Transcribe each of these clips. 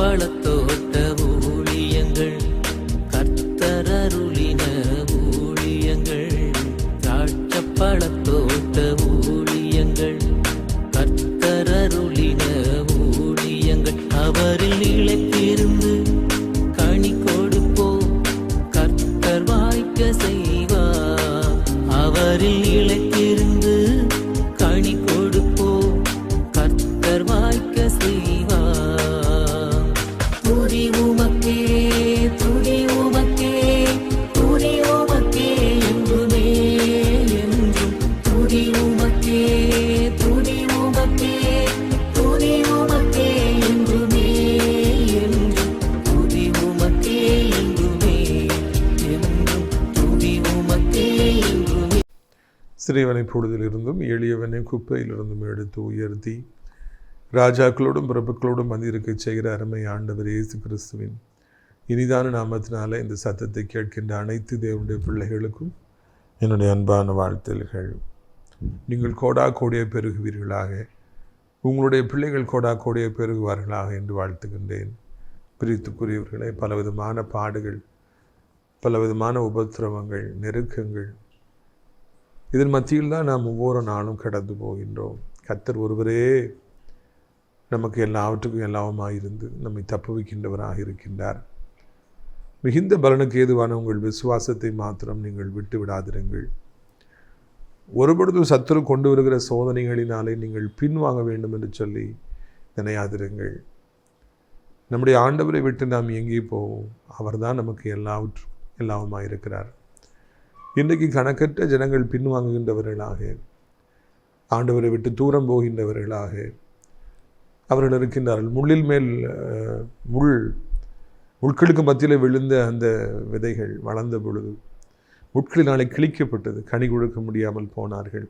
பழத்தோ குப்பையிலிருந்தும் எடுத்து உயர்த்தி ராஜாக்களோடும் பிரபுக்களோடும் வந்திருக்கச் செய்கிற அருமை ஆண்டவர் இயேசு கிறிஸ்துவின் இனிதான நாமத்தினால இந்த சத்தத்தை கேட்கின்ற அனைத்து தேவனுடைய பிள்ளைகளுக்கும் என்னுடைய அன்பான வாழ்த்தல்கள் நீங்கள் கோடா கோடியை பெருகுவீர்களாக உங்களுடைய பிள்ளைகள் கோடா கோடியை பெருகுவார்களாக என்று வாழ்த்துகின்றேன். பிரித்துக்குரியவர்களே பலவிதமான பாடுகள் பலவிதமான உபத்திரவங்கள் நெருக்கங்கள் இதன் மத்தியில் தான் நாம் ஒவ்வொரு நாளும் கடந்து போகின்றோம். கத்தர் ஒருவரே நமக்கு எல்லாவற்றுக்கும் எல்லாவுமாக இருந்து நம்மை தப்புவிக்கின்றவராக இருக்கின்றார். மிகுந்த பலனுக்கு ஏதுவான உங்கள் விசுவாசத்தை மாத்திரம் நீங்கள் விட்டு விடாதிருங்கள். ஒருபொழுதும் சத்துரு கொண்டு வருகிற சோதனைகளினாலே நீங்கள் பின்வாங்க வேண்டும் என்று சொல்லி நினையாதிருங்கள். நம்முடைய ஆண்டவரை விட்டு நாம் எங்கே போவோம். அவர்தான் நமக்கு எல்லாவற்றும் எல்லாவுமாக இருக்கிறார். இன்றைக்கு கணக்கற்ற ஜனங்கள் பின்வாங்குகின்றவர்களாக ஆண்டவரை விட்டு தூரம் போகின்றவர்களாக அவர்கள் இருக்கின்றார்கள். முள்ளில் மேல் முள் முட்களுக்கு மத்தியில் விழுந்த அந்த விதைகள் வளர்ந்த பொழுது முட்களினாலே கிழிக்கப்பட்டது கனி கொடுக்க முடியாமல் போனார்கள்.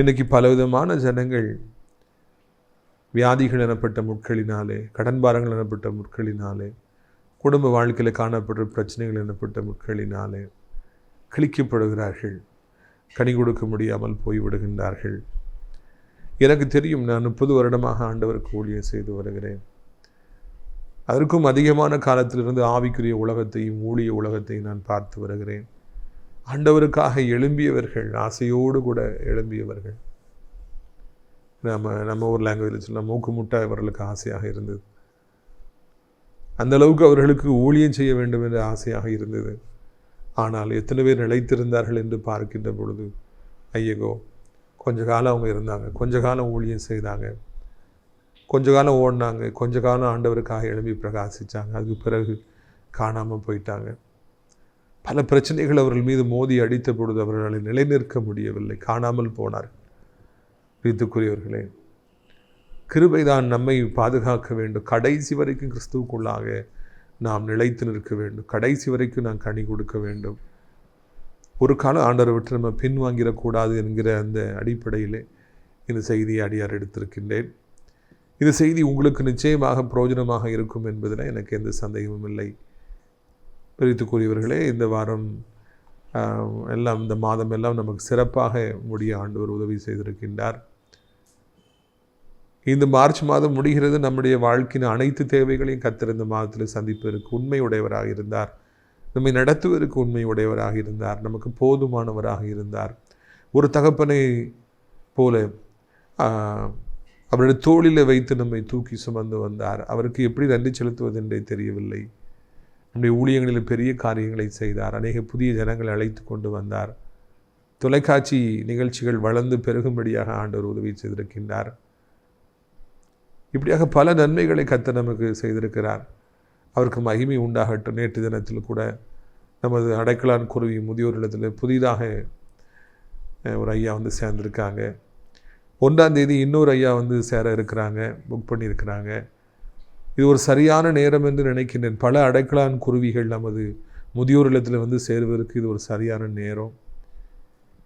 இன்றைக்கு பலவிதமான ஜனங்கள் வியாதிகள் எனப்பட்ட முட்களினாலே கடன் பாரங்கள் எனப்பட்ட முட்களினாலே குடும்ப வாழ்க்கையில் காணப்படுற பிரச்சனைகள் எனப்பட்ட முட்களினாலே கிழிக்கப்படுகிறார்கள். கனி கொடுக்க முடியாமல் போய்விடுகின்றார்கள். எனக்கு தெரியும் நான் முப்பது வருடமாக ஆண்டவருக்கு ஊழியம் செய்து வருகிறேன். அதற்கும் அதிகமான காலத்திலிருந்து ஆவிக்குரிய உலகத்தையும் ஊழிய உலகத்தையும் நான் பார்த்து வருகிறேன். ஆண்டவருக்காக எழும்பியவர்கள் ஆசையோடு கூட எழும்பியவர்கள். நம்ம நம்ம ஒரு லாங்குவேஜில் சொன்னால் மூக்கு முட்டை அவர்களுக்கு ஆசையாக இருந்தது. அந்த அளவுக்கு அவர்களுக்கு ஊழியம் செய்ய வேண்டும் என்ற ஆசையாக இருந்தது. ஆனால் எத்தனை பேர் நிலைத்திருந்தார்கள் என்று பார்க்கின்ற பொழுது ஐயகோ கொஞ்ச காலம் அவங்க இருந்தாங்க. கொஞ்ச காலம் ஊழியம் செய்தாங்க. கொஞ்ச காலம் ஓடினாங்க. கொஞ்ச காலம் ஆண்டவருக்காக எழும்பி பிரகாசித்தாங்க அதுக்கு பிறகு காணாமல் போயிட்டாங்க. பல பிரச்சனைகள் அவர்கள் மீது மோதி அடித்த பொழுது அவர்களை நிலைநிற்க முடியவில்லை. காணாமல் போனார்கள். பிரித்துக்குரியவர்களே கிருபைதான் நம்மை பாதுகாக்க வேண்டும். கடைசி வரைக்கும் கிறிஸ்துவுக்குள்ளாக நாம் நிலைத்து நிற்க வேண்டும். கடைசி வரைக்கும் நாம் கனி கொடுக்க வேண்டும். ஒரு காலம் ஆண்டரை விட்டு நம்ம பின்வாங்கிடக்கூடாது என்கிற அந்த அடிப்படையிலே இந்த செய்தியை அடியார் எடுத்திருக்கின்றேன். இந்த செய்தி உங்களுக்கு நிச்சயமாக பிரயோஜனமாக இருக்கும் என்பதில் எனக்கு எந்த சந்தேகமும் இல்லை. பிரித்துக்குரியவர்களே இந்த வாரம் எல்லாம் இந்த மாதம் எல்லாம் நமக்கு சிறப்பாக முடிய ஆண்டவர் உதவி செய்திருக்கின்றார். இந்த மார்ச் மாதம் முடிகிறது. நம்முடைய வாழ்க்கையின் அனைத்து தேவைகளையும் கத்தர் இந்த மாதத்தில் சந்திப்பதற்கு உண்மையுடையவராக இருந்தார். நம்மை நடத்துவதற்கு உண்மையுடையவராக இருந்தார். நமக்கு போதுமானவராக இருந்தார். ஒரு தகப்பனை போல அவருடைய தோளில் வைத்து நம்மை தூக்கி சுமந்து வந்தார். அவருக்கு எப்படி நன்றி செலுத்துவதென்றே தெரியவில்லை. நம்முடைய ஊழியங்களில் பெரிய காரியங்களை செய்தார். அநேக புதிய ஜனங்களை அழைத்து கொண்டு வந்தார். தொலைக்காட்சி நிகழ்ச்சிகள் வளர்ந்து பெருகும்படியாக ஆண்டவர் உதவி செய்திருக்கின்றார். இப்படியாக பல நன்மைகளை கத்த நமக்கு செய்திருக்கிறார். அவருக்கு மகிமை உண்டாகட்டும். நேற்று தினத்தில் கூட நமது அடைக்கலான் குருவி முதியோர் இல்லத்தில் புதிதாக ஒரு ஐயா வந்து சேர்ந்திருக்காங்க. ஒன்றாம் தேதி இன்னொரு ஐயா வந்து சேர இருக்கிறாங்க புக் பண்ணியிருக்கிறாங்க. இது ஒரு சரியான நேரம் என்று நினைக்கின்றேன். பல அடைக்கலான் குருவிகள் நமது முதியோர் இல்லத்தில் வந்து சேருவதற்கு இது ஒரு சரியான நேரம்.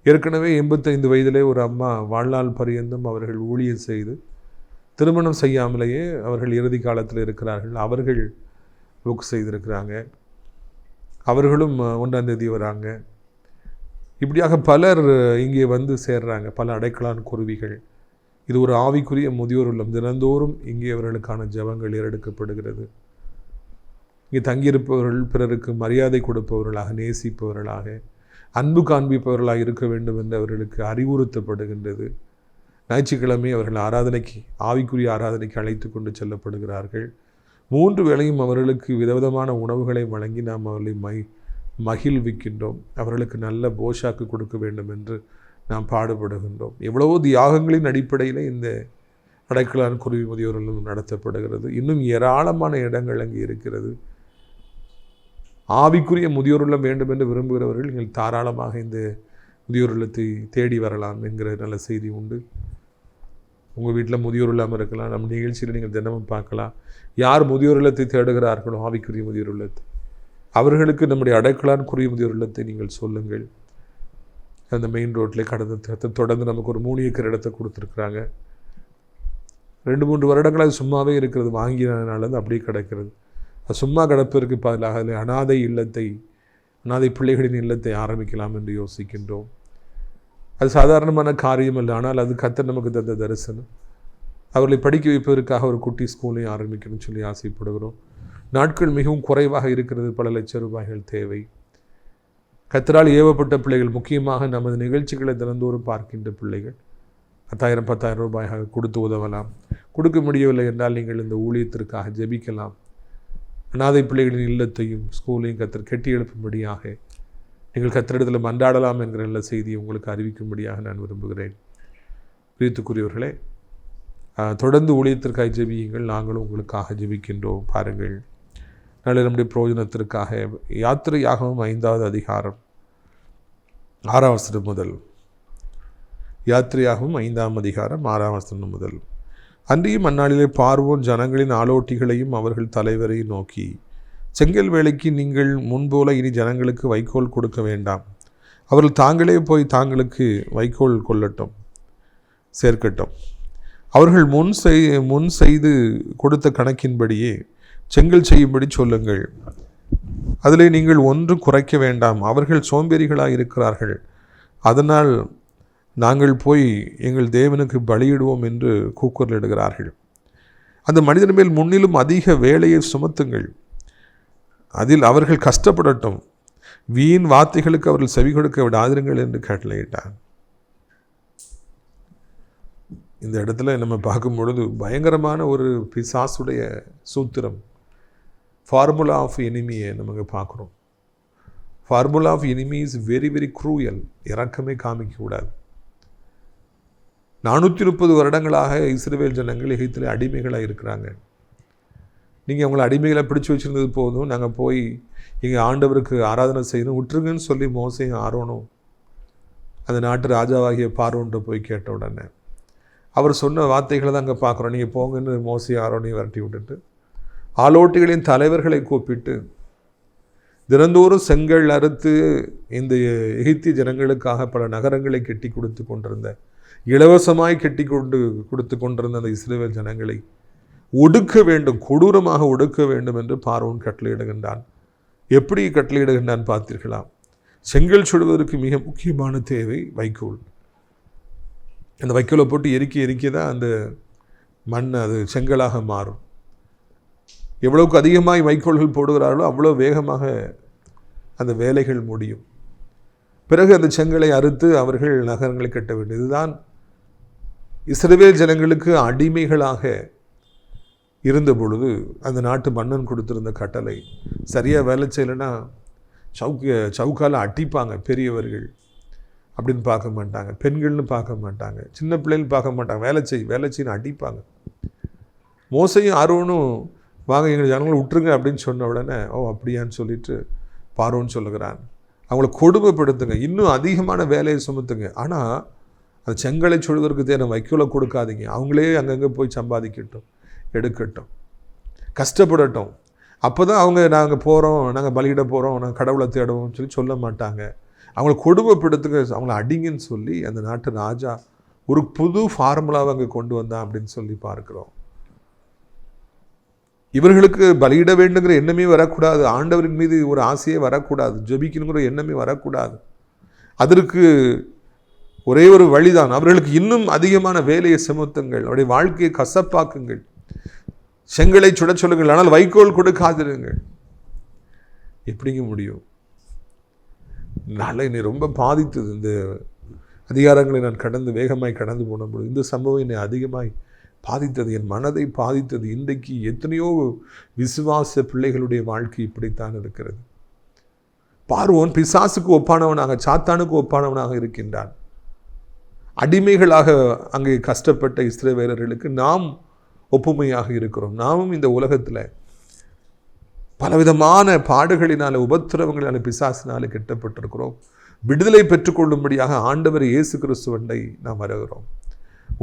ஏற்கனவே எண்பத்தைந்து வயதிலே ஒரு அம்மா வாழ்நாள் பரியந்தம் அவர்கள் ஊழியம் செய்து திருமணம் செய்யாமலேயே அவர்கள் இறுதி காலத்தில் இருக்கிறார்கள். அவர்கள் புக் செய்திருக்கிறாங்க. அவர்களும் ஒன்றாம் தேதி வராங்க. இப்படியாக பலர் இங்கே வந்து சேர்றாங்க. பல அடைக்கலான் குருவிகள். இது ஒரு ஆவிக்குரிய முதியோர் உள்ளம். தினந்தோறும் இங்கே அவர்களுக்கான ஜபங்கள் ஏறெடுக்கப்படுகிறது. இங்கே தங்கியிருப்பவர்கள் பிறருக்கு மரியாதை கொடுப்பவர்களாக நேசிப்பவர்களாக அன்பு காண்பிப்பவர்களாக இருக்க வேண்டும் என்று அவர்களுக்கு அறிவுறுத்தப்படுகின்றது. ஞாயிற்றுக்கிழமை அவர்கள் ஆராதனைக்கு ஆவிக்குரிய ஆராதனைக்கு அழைத்து கொண்டு செல்லப்படுகிறார்கள். மூன்று வேளையும் அவர்களுக்கு விதவிதமான உணவுகளை வழங்கி நாம் அவர்களை மை மகிழ்விக்கின்றோம். அவர்களுக்கு நல்ல போஷாக்கு கொடுக்க வேண்டும் என்று நாம் பாடுபடுகின்றோம். எவ்வளவோ தியாகங்களின் அடிப்படையில் இந்த அடைக்கலான் குருவி முதியோர்களும் நடத்தப்படுகிறது. இன்னும் ஏராளமான இடங்கள் அங்கே இருக்கிறது. ஆவிக்குரிய முதியோர் இல்லம் வேண்டும் என்று விரும்புகிறவர்கள் நீங்கள் தாராளமாக இந்த முதியோர் இல்லத்தை தேடி வரலாம் என்கிற நல்ல செய்தி உண்டு. உங்கள் வீட்டில் முதியோர் இல்லாமல் இருக்கலாம். நம்ம நிகழ்ச்சியில் நீங்கள் தினமும் பார்க்கலாம். யார் முதியோர் இல்லத்தை தேடுகிறார்களோ ஆவிக்குரிய முதியோர் இல்லத்தை. அவர்களுக்கு நம்முடைய அடைக்கலான் குருவி முதியோர் இல்லத்தை நீங்கள் சொல்லுங்கள். அந்த மெயின் ரோட்டில் கடந்து தொடர்ந்து நமக்கு ஒரு மூணு ஏக்கர் இடத்தை கொடுத்துருக்குறாங்க. ரெண்டு மூன்று வருடங்களாக சும்மாவே இருக்கிறது. வாங்கினதுனால அது அப்படியே கிடக்கிறது. அது சும்மா கிடப்பதற்கு பதிலாக அதில் அனாதை இல்லத்தை அனாதை பிள்ளைகளின் இல்லத்தை ஆரம்பிக்கலாம் என்று யோசிக்கின்றோம். அது சாதாரணமான காரியம் இல்லை ஆனால் அது கத்தர் நமக்கு தந்த தரிசனம். அவர்களை படிக்க வைப்பதற்காக ஒரு குட்டி ஸ்கூலையும் ஆரம்பிக்கணும்னு சொல்லி ஆசைப்படுகிறோம். நாட்கள் மிகவும் குறைவாக இருக்கிறது. பல லட்சம் ரூபாய்கள் தேவை. கத்தரால் ஏவப்பட்ட பிள்ளைகள் முக்கியமாக நமது நிகழ்ச்சிகளை தினந்தோறும் பார்க்கின்ற பிள்ளைகள் பத்தாயிரம் பத்தாயிரம் ரூபாயாக கொடுத்து உதவலாம். கொடுக்க முடியவில்லை என்றால் நீங்கள் இந்த ஊழியத்திற்காக ஜெபிக்கலாம். அனாதை பிள்ளைகளின் இல்லத்தையும் ஸ்கூலையும் கத்தர் கெட்டி எழுப்பும்படியாக நீங்கள் கத்திரிடத்தில் மன்றாடலாம் என்கிற நல்ல செய்தியை உங்களுக்கு அறிவிக்கும்படியாக நான் விரும்புகிறேன். பிரித்துக்குரியவர்களே தொடர்ந்து ஊழியத்திற்காக ஜெபியுங்கள். நாங்களும் உங்களுக்காக ஜெபிக்கின்றோம். பாருங்கள் நாளை நம்முடைய பிரயோஜனத்திற்காக யாத்திரையாகவும் ஐந்தாவது அதிகாரம் ஆறாம் வசனம் முதல். யாத்திரையாகவும் ஐந்தாம் அதிகாரம் ஆறாம் வசனம் முதல். அன்றையும் அந்நாளிலே பார்வோன் ஜனங்களின் ஆலோட்டிகளையும் அவர்கள் தலைவரையும் நோக்கி செங்கல் வேலைக்கு நீங்கள் முன்போல இனி ஜனங்களுக்கு வைக்கோல் கொடுக்க வேண்டாம். அவர்கள் தாங்களே போய் தாங்களுக்கு வைக்கோல் கொள்ளட்டும் சேர்க்கட்டும். அவர்கள் முன் செய் முன் செய்து கொடுத்த கணக்கின்படியே செங்கல் செய்யும்படி சொல்லுங்கள். அதிலே நீங்கள் ஒன்று குறைக்க வேண்டாம். அவர்கள் சோம்பேறிகளாக இருக்கிறார்கள். அதனால் நாங்கள் போய் எங்கள் தேவனுக்கு பலியிடுவோம் என்று கூக்குரலிடுகிறார்கள். அந்த மனிதன் மேல் முன்னிலும் அதிக வேலையை சுமத்துங்கள். அதில் அவர்கள் கஷ்டப்படட்டும். வீண் வார்த்தைகளுக்கு அவர்கள் செவி கொடுக்க விடாதிருங்கள் என்று கட்டளையிட்டார் இந்த இடத்துல நம்ம பார்க்கும் பொழுது பயங்கரமான ஒரு பிசாசுடைய சூத்திரம் ஃபார்முலா ஆஃப் எனிமியை நமக்கு பார்க்குறோம். Formula of enemy is very very cruel இறக்கமே காமிக்கக்கூடாது. நானூற்றி முப்பது வருடங்களாக இஸ்ரேல் ஜனங்கள் எகித்தில் அடிமைகளாக இருக்கிறாங்க நீங்கள் அவங்கள அடிமைகளை பிடிச்சி வச்சுருந்தது போதும். நாங்கள் போய் எங்கள் ஆண்டவருக்கு ஆராதனை செய்யணும். விட்டுருங்கன்னு சொல்லி மோசையும் ஆரோனும் அந்த நாட்டு ராஜாவாகிய பார்வோன்ட்டு போய் கேட்ட உடனே அவர் சொன்ன வார்த்தைகளை தான் அங்கே பார்க்குறோம். நீங்கள் போங்கன்னு மோசி ஆரோனையும் விரட்டி விட்டுட்டு ஆலோட்டிகளின் தலைவர்களை கூப்பிட்டு தினந்தோறும் செங்கல் அறுத்து இந்த எகிப்திய ஜனங்களுக்காக பல நகரங்களை கெட்டி கொடுத்து கொண்டிருந்த இலவசமாய் கட்டி கொண்டு கொடுத்து கொண்டிருந்த அந்த இஸ்ரேல் ஜனங்களை ஒடுக்க வேண்டும் கொடூரமாக ஒடுக்க வேண்டும் என்று பார்வோன் கட்டளையிடுகின்றான். எப்படி கட்டளையிடுகின்றான் பார்த்தீர்களா? செங்கல் சுடுவதற்கு மிக முக்கியமான தேவை வைக்கோல். அந்த வைக்கோலை போட்டு எரிக்க எரிக்க தான் அந்த மண் அது செங்கலாக மாறும். எவ்வளவுக்கு அதிகமாக வைக்கோல்கள் போடுகிறார்களோ அவ்வளோ வேகமாக அந்த வேலைகள் முடியும். பிறகு அந்த செங்கலை அறுத்து அவர்கள் நகரங்களை கட்ட வேண்டும். இதுதான் இஸ்ரவேல் ஜனங்களுக்கு அடிமைகளாக இருந்த பொழுது அந்த நாட்டு மன்னன் கொடுத்துருந்த கட்டளை சரியாக வேலை செய்யலைன்னா சவுக்க சவுக்கால் அடிப்பாங்க பெரியவர்கள் அப்படின்னு பார்க்க மாட்டாங்க. பெண்கள்னு பார்க்க மாட்டாங்க. சின்ன பிள்ளைகள் பார்க்க மாட்டாங்க. வேலை செய் வேலை செய்யணும் அடிப்பாங்க. மோசையும் ஆர்வனும் வாங்க எங்கள் ஜனங்களை விட்டுருங்க அப்படின்னு சொன்ன உடனே ஓ அப்படியான்னு சொல்லிட்டு பார்வோன்னு சொல்லுகிறான். அவங்கள கொடுமைப்படுத்துங்க. இன்னும் அதிகமான வேலையை சுமத்துங்க. ஆனால் அந்த செங்கலை சொல்வதற்கு தேவை வைக்கோலை கொடுக்காதீங்க. அவங்களே அங்கங்கே போய் சம்பாதிக்கட்டும். எடுக்கட்டும். கஷ்டப்படட்டும். அப்போ தான் அவங்க நாங்கள் போகிறோம் நாங்கள் பலியிட போகிறோம் நாங்கள் கடவுளை தேடுவோம்னு சொல்லி சொல்ல மாட்டாங்க. அவங்கள கொடுமைப்படுத்துங்க அவங்கள அடிங்கன்னு சொல்லி அந்த நாட்டு ராஜா ஒரு புது ஃபார்முலாவை அங்கே கொண்டு வந்தான் அப்படின்னு சொல்லி பார்க்குறோம். இவர்களுக்கு பலியிட வேண்டுங்கிற எண்ணமே வரக்கூடாது. ஆண்டவரின் மீது ஒரு ஆசையே வரக்கூடாது. ஜெபிக்கணுங்கிற எண்ணமே வரக்கூடாது. அதற்கு ஒரே ஒரு வழிதான். அவர்களுக்கு இன்னும் அதிகமான வேலையை சுமத்துங்கள். அவருடைய வாழ்க்கையை கசப்பாக்குங்கள். செங்கலை சுட சொல்லுங்கள் ஆனால் வைக்கோல் கொடுக்காதிருங்கள். எப்படிங்க முடியும்? நாளை என்னை ரொம்ப பாதித்தது. இந்த அதிகாரங்களை நான் கடந்து வேகமாய் கடந்து போன பொழுது இந்த சம்பவம் என்னை அதிகமாய் பாதித்தது. என் மனதை பாதித்தது. இன்றைக்கு எத்தனையோ விசுவாச பிள்ளைகளுடைய வாழ்க்கை இப்படித்தான் இருக்கிறது. பார்வோன் பிசாசுக்கு ஒப்பானவனாக சாத்தானுக்கு ஒப்பானவனாக இருக்கின்றான். அடிமைகளாக அங்கே கஷ்டப்பட்ட இஸ்ரவேலர்களுக்கு நாம் ஒப்புமையாக இருக்கிறோம். நாமும் இந்த உலகத்தில் பலவிதமான பாடுகளினால் உபத்திரவங்களால் பிசாசினால் கெட்டப்பட்டிருக்கிறோம். விடுதலை பெற்றுக்கொள்ளும்படியாக ஆண்டவர் இயேசு கிறிஸ்துவண்டை நாம் வருகிறோம்.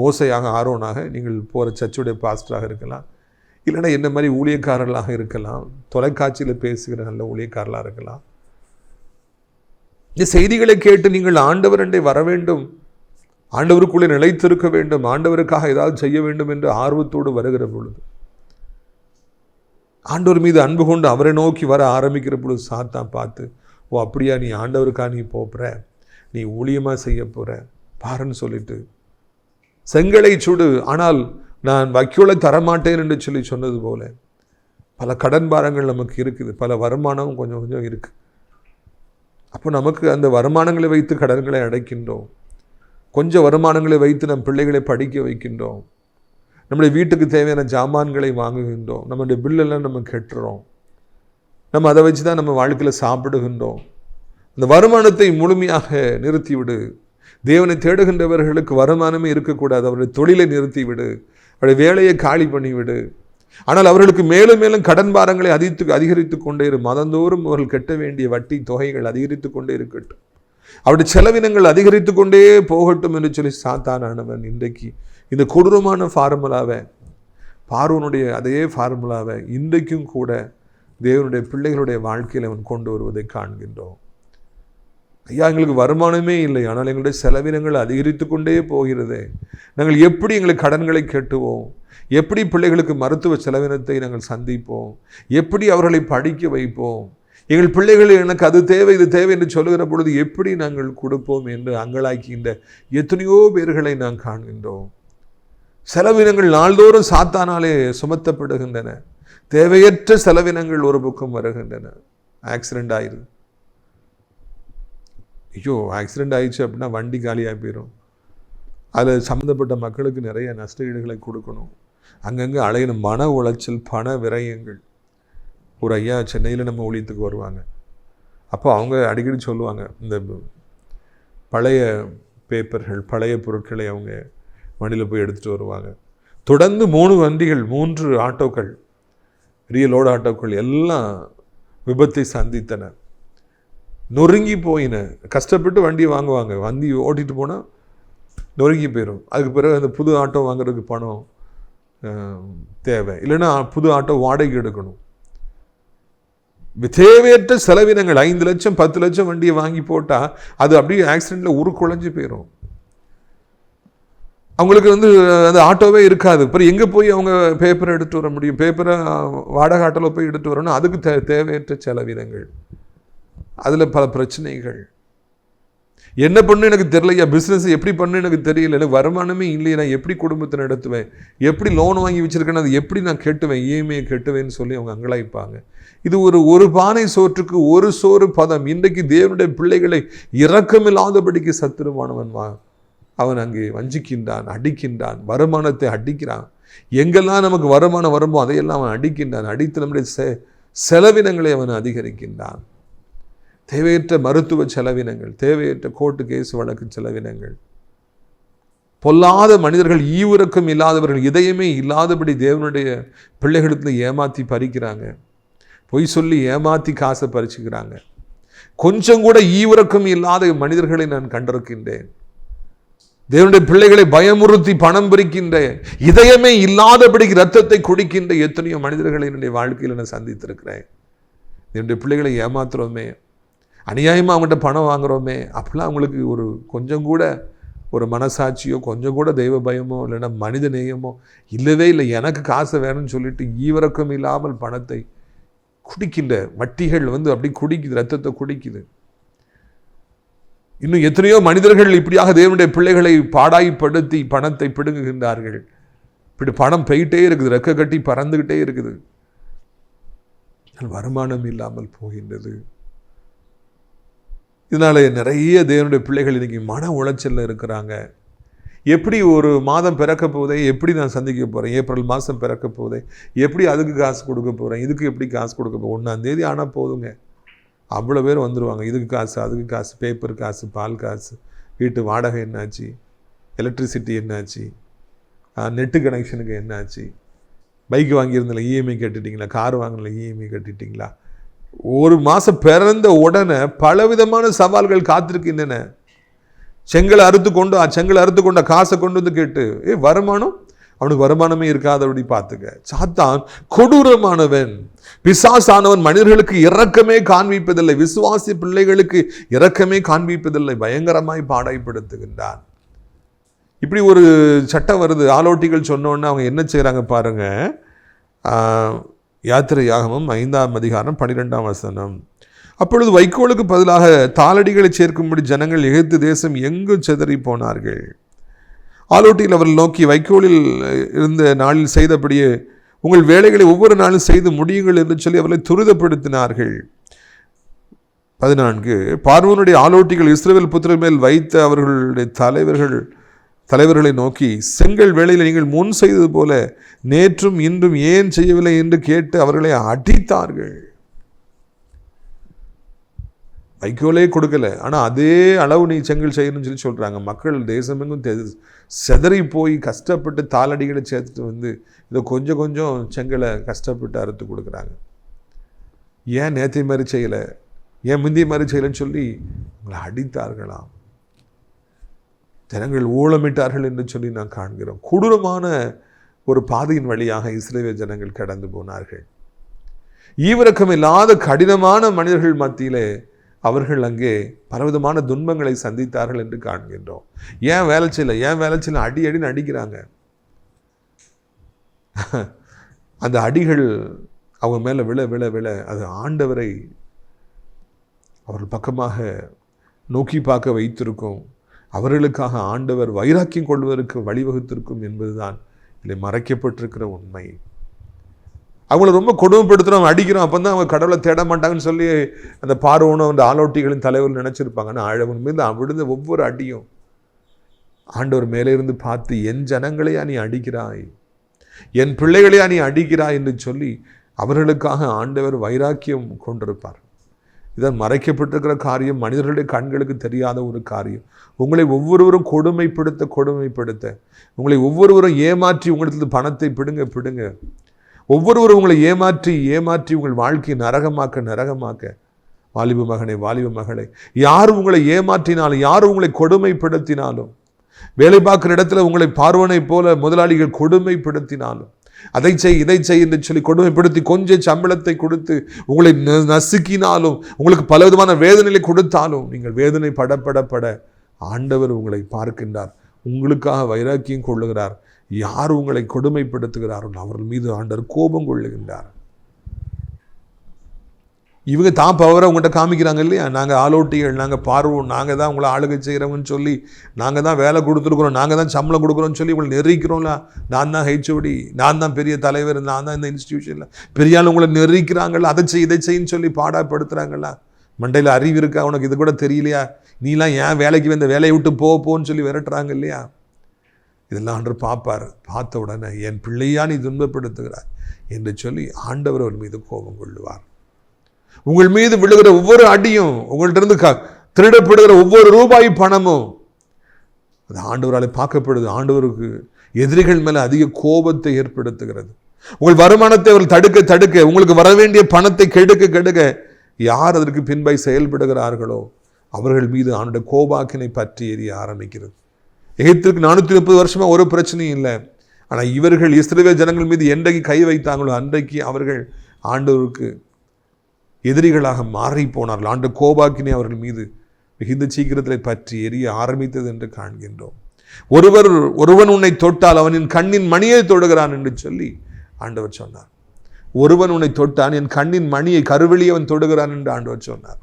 ஓசையாக ஆரோனாக நீங்கள் போகிற சர்ச்சுடைய பாஸ்டராக இருக்கலாம். இல்லைன்னா என்ன மாதிரி ஊழியக்காரர்களாக இருக்கலாம். தொலைக்காட்சியில் பேசுகிற நல்ல ஊழியக்காரர்களாக இருக்கலாம். இந்த செய்திகளை கேட்டு நீங்கள் ஆண்டவரண்டை வர வேண்டும். ஆண்டவருக்குள்ளே நிலைத்திருக்க வேண்டும் ஆண்டவருக்காக ஏதாவது செய்ய வேண்டும் என்று ஆர்வத்தோடு வருகிற பொழுது ஆண்டவர் மீது அன்பு கொண்டு அவரை நோக்கி வர ஆரம்பிக்கிற பொழுது சாத்தான் பார்த்து ஓ அப்படியா நீ ஆண்டவருக்காக நீ போகிற நீ ஊழியமாக செய்ய போகிற பாருன்னு சொல்லிட்டு செங்கலை சுடு ஆனால் நான் வக்கியோலை தரமாட்டேன் என்று சொல்லி சொன்னது போல பல கடன் பாரங்கள் நமக்கு இருக்குது பல வருமானம் கொஞ்சம் கொஞ்சம் இருக்குது அப்போ நமக்கு அந்த வருமானங்களை வைத்து கடன்களை அடைக்கின்றோம். கொஞ்சம் வருமானங்களை வைத்து நம் பிள்ளைகளை படிக்க வைக்கின்றோம். நம்முடைய வீட்டுக்கு தேவையான ஜாமான்களை வாங்குகின்றோம். நம்முடைய பில்லெல்லாம் நம்ம கெட்டுறோம். நம்ம அதை வச்சு தான் நம்ம வாழ்க்கையில் சாப்பிடுகின்றோம். அந்த வருமானத்தை முழுமையாக நிறுத்திவிடு. தேவனை தேடுகின்றவர்களுக்கு வருமானமே இருக்கக்கூடாது. அவருடைய தொழிலை நிறுத்திவிடு. அவருடைய வேலையை காலி பண்ணிவிடு. ஆனால் அவர்களுக்கு மேலும் மேலும் கடன் பாரங்களை அதித்து அதிகரித்து கொண்டே இரு. மதந்தோறும் அவர்கள் கட்ட வேண்டிய வட்டி தொகைகள் அதிகரித்து கொண்டே இருக்கட்டும். அவருடைய செலவினங்கள் அதிகரித்து கொண்டே போகட்டும் என்று சொல்லி சாத்தானானவன் இன்றைக்கு. இந்த கொடூரமான ஃபார்முலாவை பார்வனுடைய அதே ஃபார்முலாவை இன்றைக்கும் கூட தேவனுடைய பிள்ளைகளுடைய வாழ்க்கையில் அவன் கொண்டு வருவதை காண்கின்றோம். ஐயா எங்களுக்கு வருமானமே இல்லை ஆனால் எங்களுடைய செலவினங்கள் அதிகரித்து கொண்டே போகிறது. நாங்கள் எப்படி எங்களுக்கு கடன்களை கெட்டுவோம்? எப்படி பிள்ளைகளுக்கு மருத்துவ செலவினத்தை நாங்கள் சந்திப்போம்? எப்படி அவர்களை படிக்க வைப்போம்? எங்கள் பிள்ளைகள் எனக்கு அது தேவை இது தேவை என்று சொல்லுகிற பொழுது எப்படி நாங்கள் கொடுப்போம் என்று அங்கலாக்கின்ற எத்தனையோ பேர்களை நாம் காண்கின்றோம். செலவினங்கள் நாள்தோறும் சாத்தானாலே சுமத்தப்படுகின்றன. தேவையற்ற செலவினங்கள் ஒரு பக்கம் வருகின்றன. ஆக்சிடெண்ட் ஆயிரு. ஐயோ ஆக்சிடெண்ட் ஆயிடுச்சு அப்படின்னா வண்டி காலியாக போயிடும் அதில் சம்மந்தப்பட்ட மக்களுக்கு நிறைய நஷ்ட ஈடுகளை கொடுக்கணும். அங்கங்கே அலையின மன உளைச்சல் பண விரயங்கள். ஒரு ஐயா சென்னையில் நம்ம ஊழியத்துக்கு வருவாங்க. அப்போ அவங்க அடிக்கடி சொல்லுவாங்க இந்த பழைய பேப்பர்கள் பழைய பொருட்களை அவங்க வண்டியில் போய் எடுத்துகிட்டு வருவாங்க. தொடர்ந்து மூணு வண்டிகள் மூன்று ஆட்டோக்கள் ரியலோடு ஆட்டோக்கள் எல்லாம் விபத்தை சந்தித்தன. நொறுங்கி போயின. கஷ்டப்பட்டு வண்டி வாங்குவாங்க. வண்டி ஓட்டிகிட்டு போனால் நொறுங்கி போயிடும் அதுக்கு பிறகு அந்த புது ஆட்டோ வாங்குறதுக்கு பணம் தேவை. இல்லைன்னா புது ஆட்டோ வாடகை எடுக்கணும். தேவையற்ற செலவினங்கள் ஐந்து லட்சம் பத்து லட்சம் வண்டியை வாங்கி போட்டால் அது அப்படியே ஆக்சிடெண்ட்டில் உருக்குழஞ்சு போயிடும் அவங்களுக்கு வந்து அந்த ஆட்டோவே இருக்காது. அப்புறம் எங்கே போய் அவங்க பேப்பரை எடுத்து வர முடியும்? பேப்பரை வாடகை ஆட்டோவில் போய் எடுத்து வரணும் அதுக்கு தே தேவையற்ற செலவினங்கள். அதில் பல பிரச்சனைகள். என்ன பண்ணு எனக்கு தெரியலையா? பிஸ்னஸ் எப்படி பண்ணு எனக்கு தெரியல. எனக்கு வருமானமே இல்லையே. நான் எப்படி குடும்பத்தை நடத்துவேன்? எப்படி லோன் வாங்கி வச்சுருக்கேன்னு அது எப்படி நான் கெட்டுவேன்? இஎம்ஐயை கெட்டுவேன்னு சொல்லி அவங்க அங்கலாய்ப்பாங்க. இது ஒரு ஒரு பானை சோற்றுக்கு ஒரு சோறு பதம். இன்றைக்கு தேவனுடைய பிள்ளைகளை இரக்கமில்லாதபடிக்கு சத்துருவானவன் வா அவன் அங்கே வஞ்சிக்கின்றான் அடிக்கின்றான் வருமானத்தை அடிக்கிறான். எங்கெல்லாம் நமக்கு வருமானம் வருமோ அதையெல்லாம் அவன் அடிக்கின்றான். அடித்து நம்முடைய செ செலவினங்களை அவன் அதிகரிக்கின்றான். தேவையற்ற மருத்துவ செலவினங்கள் தேவையற்ற கோர்ட்டு கேஸ் வழக்கு செலவினங்கள். பொல்லாத மனிதர்கள் ஈவுறக்கம் இல்லாதவர்கள் இதயமே இல்லாதபடி தேவனுடைய பிள்ளைகளிடத்தில் ஏமாற்றி பறிக்கிறாங்க. பொய் சொல்லி ஏமாற்றி காசை பறிச்சுக்கிறாங்க. கொஞ்சம் கூட ஈவுறக்கம் இல்லாத மனிதர்களை நான் கண்டிருக்கின்றேன். தேவனுடைய பிள்ளைகளை பயமுறுத்தி பணம் பிரிக்கின்ற இதயமே இல்லாதபடிக்கு ரத்தத்தை குடிக்கின்ற எத்தனையோ மனிதர்களை என்னுடைய வாழ்க்கையில் நான் சந்தித்திருக்கிறேன். என்னுடைய பிள்ளைகளை ஏமாத்துறோமே. அநியாயமாக அவங்ககிட்ட பணம் வாங்குகிறோமே அப்படிலாம் அவங்களுக்கு ஒரு கொஞ்சம் கூட ஒரு மனசாட்சியோ கொஞ்சம் கூட தெய்வ பயமோ இல்லைன்னா மனித நேயமோ இல்லவே இல்லை. எனக்கு காசு வேணும்னு சொல்லிட்டு ஈவரக்கம் இல்லாமல் பணத்தை குடிக்கின்ற வட்டிகள் வந்து அப்படி குடிக்குது ரத்தத்தை குடிக்குது. இன்னும் எத்தனையோ மனிதர்கள் இப்படியாக தேவனுடைய பிள்ளைகளை பாடாய்ப்படுத்தி பணத்தை பிடுங்குகின்றார்கள். இப்படி பணம் போயிட்டே இருக்குது ரெக்க கட்டி பறந்துக்கிட்டே இருக்குது. வருமானம் இல்லாமல் போகின்றது. இதனால நிறைய தேவனுடைய பிள்ளைகள் இன்றைக்கி மன உளைச்சலில் இருக்கிறாங்க. எப்படி ஒரு மாதம் பிறக்க போதே எப்படி நான் சந்திக்க போகிறேன் ஏப்ரல் மாதம் பிறக்க போதே எப்படி அதுக்கு காசு கொடுக்க போகிறேன் இதுக்கு எப்படி காசு கொடுக்க போகிறேன் ஒன்றாந்தேதி ஆனால் போதுங்க. அவ்வளோ பேர் வந்துடுவாங்க இதுக்கு காசு அதுக்கு காசு பேப்பர் காசு பால் காசு வீட்டு வாடகை என்னாச்சு? எலக்ட்ரிசிட்டி என்னாச்சு? நெட்டு கனெக்ஷனுக்கு என்னாச்சு? பைக் வாங்கியிருந்தல இஎம்ஐ கட்டிட்டீங்களா? கார் வாங்கினல இஎம்ஐ கட்டிட்டீங்களா? ஒரு மாதம் பிறந்த உடனே பலவிதமான சவால்கள் காத்திருக்கின்றன. செங்கலை அறுத்து கொண்டு செங்கலை அறுத்து கொண்ட காசை கொண்டு வந்து கேட்டு ஏ வருமானம்? அவனுக்கு வருமானமே இருக்காதபடி பார்த்துக்க. சாத்தான் கொடூரமானவன். பிசாசானவன் மனிதர்களுக்கு இரக்கமே காண்பிப்பதில்லை. விசுவாசி பிள்ளைகளுக்கு இரக்கமே காண்பிப்பதில்லை. பயங்கரமாய் பாடாய்ப்படுத்துகின்றான். இப்படி ஒரு சட்டம் வருது. ஆலோட்டிகள் சொன்னோன்னே அவங்க என்ன செய்கிறாங்க பாருங்க. யாத்திரை யாகமும் ஐந்தாம் அதிகாரம் பன்னிரெண்டாம் வசனம். அப்பொழுது வைக்கோலுக்கு பதிலாக தாளடிகளை சேர்க்கும்படி ஜனங்கள் எகிப்து தேசம் எங்கும் செதறி போனார்கள்? ஆலோட்டியில் அவர்கள் நோக்கி வைக்கோலில் இருந்த நாளில் செய்தபடியே உங்கள் வேலைகளை ஒவ்வொரு நாளும் செய்து முடியுங்கள் என்று சொல்லி அவர்களை துரிதப்படுத்தினார்கள். பதினான்கு பார்வோனுடைய ஆலோட்டிகள் இஸ்ரேல் புத்திர மேல் வைத்த அவர்களுடைய தலைவர்கள் தலைவர்களை நோக்கி செங்கல் வேளையில் நீங்கள் முன் செய்தது போல நேற்றும் இன்றும் ஏன் செய்யவில்லை? என்று கேட்டு அவர்களை அடித்தார்கள். வைக்கோலே கொடுக்கல. ஆனால் அதே அளவு நீ செங்கல் செய்யணும்னு சொல்லி சொல்கிறாங்க மக்கள் தேசமெங்கும் செதறி சிதறி போய் கஷ்டப்பட்டு தாளடிகளை சேர்த்துட்டு வந்து இதை கொஞ்சம் கொஞ்சம் செங்கலை கஷ்டப்பட்டு அறுத்து கொடுக்குறாங்க. ஏன் நேற்றை மாதிரி செய்யலை? ஏன் முந்தி மாதிரி செய்யலைன்னு சொல்லி உங்களை அடித்தார்களாம். ஜனங்கள் ஊழமிட்டார்கள் என்று சொல்லி நான் காண்கிறோம். கொடூரமான ஒரு பாதையின் வழியாக இஸ்ரேல் ஜனங்கள் கடந்து போனார்கள். ஈவிரக்கம் இல்லாத கடினமான மனிதர்கள் மத்தியிலே அவர்கள் அங்கே பலவிதமான துன்பங்களை சந்தித்தார்கள் என்று காண்கின்றோம். ஏன் வேலை செய்யல ஏன் வேலை செய்யல அடி அடின்னு அடிக்கிறாங்க அந்த அடிகள் அவங்க மேலே விழ விழ விழ அது ஆண்டவரை அவர்கள் பக்கமாக நோக்கி பார்க்க வைத்திருக்கும். அவர்களுக்காக ஆண்டவர் வைராக்கியம் கொள்வதற்கு வழிவகுத்திருக்கும் என்பதுதான் இதில் மறைக்கப்பட்டிருக்கிற உண்மை. அவங்கள ரொம்ப கொடுமைப்படுத்துகிறோம் அடிக்கிறோம். அப்போ தான் அவங்க கடவுளை தேட மாட்டாங்கன்னு சொல்லி அந்த பார்வனும் அந்த ஆலோட்டிகளின் தலைவர் நினச்சிருப்பாங்க. ஆனால் ஆழவன் மீது விழுந்த ஒவ்வொரு அடியும். ஆண்டவர் மேலே இருந்து பார்த்து என் ஜனங்களையா நீ அடிக்கிறாய்? என் பிள்ளைகளையா நீ அடிக்கிறாய்? என்று சொல்லி அவர்களுக்காக ஆண்டவர் வைராக்கியம் கொண்டிருப்பார். இதன் மறைக்கப்பட்டிருக்கிற காரியம் மனிதர்களுடைய கண்களுக்கு தெரியாத ஒரு காரியம். உங்களை ஒவ்வொருவரும் கொடுமைப்படுத்த கொடுமைப்படுத்த. உங்களை ஒவ்வொருவரும் ஏமாற்றி உங்களிடத்தில் பணத்தை பிடுங்க பிடுங்க. ஒவ்வொருவரும் உங்களை ஏமாற்றி ஏமாற்றி உங்கள் வாழ்க்கையை நரகமாக்க நரகமாக்க. வாலிப மகனே வாலிப மகளே யார் உங்களை ஏமாற்றினாலும் யார் உங்களை கொடுமைப்படுத்தினாலும் வேலை பார்க்குற இடத்துல உங்களை பார்வனை போல முதலாளிகள் கொடுமைப்படுத்தினாலும் அதை செய் இதை செய் என்று சொல்லி கொடுமைப்படுத்தி கொஞ்சம் சம்பளத்தை கொடுத்து உங்களை ந- நசுக்கினாலும் உங்களுக்கு பலவிதமான வேதனைகளை கொடுத்தாலும் நீங்கள் வேதனை படப்படப்பட ஆண்டவர் உங்களை பார்க்கின்றார். உங்களுக்காக வைராக்கியம் கொள்ளுகிறார். யார் உங்களை கொடுமைப்படுத்துகிறாரோ? அவர்கள் மீது ஆண்டவர் கோபம் கொள்ளுகின்றார். இவங்க தான் பவரை உங்கள்கிட்ட காமிக்கிறாங்க இல்லையா? நாங்கள் ஆலோட்டிகள் நாங்கள் பார்வோம் நாங்கள் தான் உங்களை ஆளுகை செய்கிறோம்னு சொல்லி நாங்கள் தான் வேலை கொடுத்துருக்குறோம் நாங்கள் தான் சம்பளம் கொடுக்குறோம்னு சொல்லி உங்களை நெறிக்கிறோம்ல நான் தான் ஹெச்ஓடி நான் தான் பெரிய தலைவர் நான் தான் இந்த இன்ஸ்டியூஷனில் பெரிய ஆள் உங்களை நெறிக்கிறாங்கல்ல அதை செய் இதை செய்யுன்னு சொல்லி பாடப்படுத்துகிறாங்களா மண்டையில் அறிவு இருக்கா உனக்கு? இது கூட தெரியலையா? நீலாம் ஏன் வேலைக்கு வந்த வேலையை விட்டு போ போன்னு சொல்லி விரட்டுறாங்க இல்லையா? இதெல்லாம் ஆண்டவர் பார்ப்பார் பார்த்த உடனே என் பிள்ளையா நீ துன்பப்படுத்துகிறாய் என்று சொல்லி ஆண்டவர் அவர் மீது கோபம் கொள்ளுவார். உங்கள் மீது விழுகிற ஒவ்வொரு அடியும் உங்கள்கிட்ட இருந்து க திருடப்படுகிற ஒவ்வொரு ரூபாய் பணமும். அது ஆண்டவரால் பார்க்கப்படுது. ஆண்டவருக்கு எதிரிகள் மேலே அதிக கோபத்தை ஏற்படுத்துகிறது. உங்கள் வருமானத்தை அவர்கள் தடுக்க தடுக்க உங்களுக்கு வர வேண்டிய பணத்தை கெடுக்க கெடுக்க யார் அதற்கு பின்பாய் செயல்படுகிறார்களோ அவர்கள் மீது அவனுடைய கோபாக்கினை பற்றி எரிய ஆரம்பிக்கிறது. எகிப்திற்கு நானூற்றி முப்பது வருஷமா ஒரு பிரச்சனையும் இல்லை. ஆனால் இவர்கள் இஸ்ரேல் ஜனங்கள் மீது என்றைக்கு கை வைத்தாங்களோ அன்றைக்கு அவர்கள் ஆண்டவருக்கு எதிரிகளாக மாறி போனார்கள். ஆண்டு கோபாக்கினை அவர்கள் மீது மிகுந்த சீக்கிரத்தில் பற்றி எரிய ஆரம்பித்தது என்று காண்கின்றோம். ஒருவர் ஒருவன் உன்னை தொட்டால் அவனின் கண்ணின் மணியை தொடுகிறான் என்று சொல்லி ஆண்டவர் சொன்னார். ஒருவன் உன்னை தொட்டான் என் கண்ணின் மணியை கருவெளி அவன் தொடுகிறான் என்று ஆண்டவர் சொன்னார்.